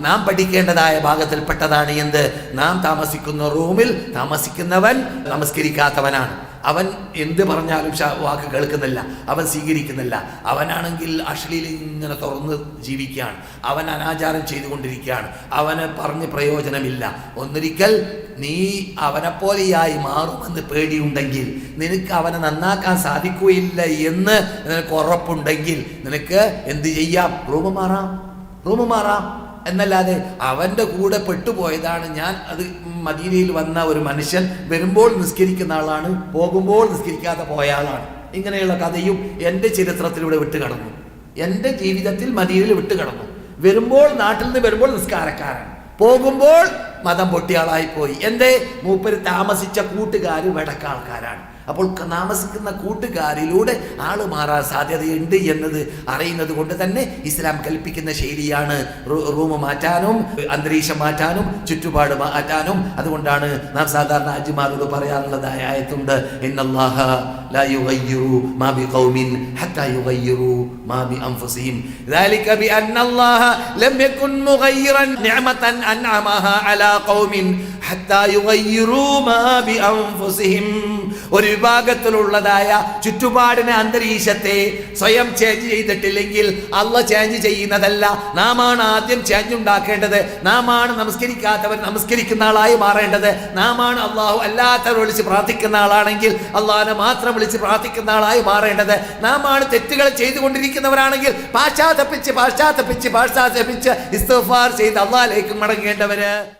നാം പഠിക്കേണ്ടതായ ഭാഗത്തിൽപ്പെട്ടതാണ് എന്ത്? നാം താമസിക്കുന്ന റൂമിൽ താമസിക്കുന്നവൻ നമസ്കരിക്കാത്തവനാണ്. അവൻ എന്ത് പറഞ്ഞാലും വാക്ക് കേൾക്കുന്നില്ല. അവൻ സ്വീകരിക്കുന്നില്ല. അവനാണെങ്കിൽ അശ്ലീല ഇങ്ങനെ തുറന്ന് ജീവിക്കുകയാണ്. അവൻ അനാചാരം ചെയ്തുകൊണ്ടിരിക്കുകയാണ്. അവന് പറഞ്ഞ് പ്രയോജനമില്ല. ഒന്നൊരിക്കൽ നീ അവനെപ്പോലെയായി മാറുമെന്ന് പേടിയുണ്ടെങ്കിൽ നിനക്ക് അവനെ നന്നാക്കാൻ സാധിക്കുകയില്ല എന്ന് നിനക്ക് ഉറപ്പുണ്ടെങ്കിൽ നിനക്ക് എന്ത് ചെയ്യാം? റൂമ് മാറാം. റൂമ് മാറാം. എന്നല്ലാതെ അവന്റെ കൂടെ പെട്ടുപോയതാണ് ഞാൻ. അത് മദീനയിൽ വന്ന ഒരു മനുഷ്യൻ വരുമ്പോൾ നിസ്കരിക്കുന്ന ആളാണ് പോകുമ്പോൾ നിസ്കരിക്കാതെ പോയ ആളാണ്. ഇങ്ങനെയുള്ള കഥയും എന്റെ ചരിത്രത്തിലൂടെ വിട്ടുകടന്നു. എന്റെ ജീവിതത്തിൽ മദീനയിൽ വിട്ടുകടന്നു. വരുമ്പോൾ നാട്ടിൽ നിന്ന് വരുമ്പോൾ നിസ്കാരക്കാരൻ. പോകുമ്പോൾ മതം പൊട്ടിയാളായി പോയി എന്തേ മൂപ്പര് താമസിച്ച കൂട്ടുകാർ വടക്കാൾക്കാരാണ് അപ്പോൾ ക- താമസിക്കുന്ന കൂട്ടുകാരിലൂടെ ആള് മാറാൻ സാധ്യതയുണ്ട് എന്നത് അറിയുന്നത് കൊണ്ട് തന്നെ ഇസ്ലാം കൽപ്പിക്കുന്ന ശൈലിയാണ് റൂ- റൂം മാറ്റാനും അന്തരീക്ഷം മാറ്റാനും ചുറ്റുപാട് മാറ്റാനും അതുകൊണ്ടാണ് നാം സാധാരണ അജിമാരോട് പറയാറുള്ളതായ ആയത്തുണ്ട് ഇന്നല്ലാഹ ലാ യുഗയ്യിറു മാ ബിഖൗമിൻ ഹത്താ യുഗയ്യിറു മാ ബിഅൻഫുസിഹിം ذلك بأن الله لم يكن مغيرا نعمة أنعمها على ഒരു വിഭാഗത്തിലുള്ളതായ ചുറ്റുപാടിന് അന്തരീക്ഷത്തെ സ്വയം ചേഞ്ച് ചെയ്തിട്ടില്ലെങ്കിൽ അല്ല ചേഞ്ച് ചെയ്യുന്നതല്ല. നാം ആണ് ആദ്യം ചേഞ്ച് ഉണ്ടാക്കേണ്ടത്. നാം ആണ് നമസ്കരിക്കാത്തവർ നമസ്കരിക്കുന്ന ആളായി മാറേണ്ടത്. നാം ആണ് അള്ളാഹു അല്ലാത്തവർ വിളിച്ച് പ്രാർത്ഥിക്കുന്ന ആളാണെങ്കിൽ അള്ളാഹിനെ മാത്രം വിളിച്ച് പ്രാർത്ഥിക്കുന്ന ആളായി മാറേണ്ടത്. നാം ആണ് തെറ്റുകൾ ചെയ്തുകൊണ്ടിരിക്കുന്നവരാണെങ്കിൽ പാശ്ചാത്തപ്പിച്ച് പാശ്ചാത്തപ്പിച്ച് പാശ്ചാത്തപ്പിച്ച് ഇസ്തഫാർ ചെയ്ത് അള്ളാഹിലേക്ക് മടങ്ങേണ്ടവര്.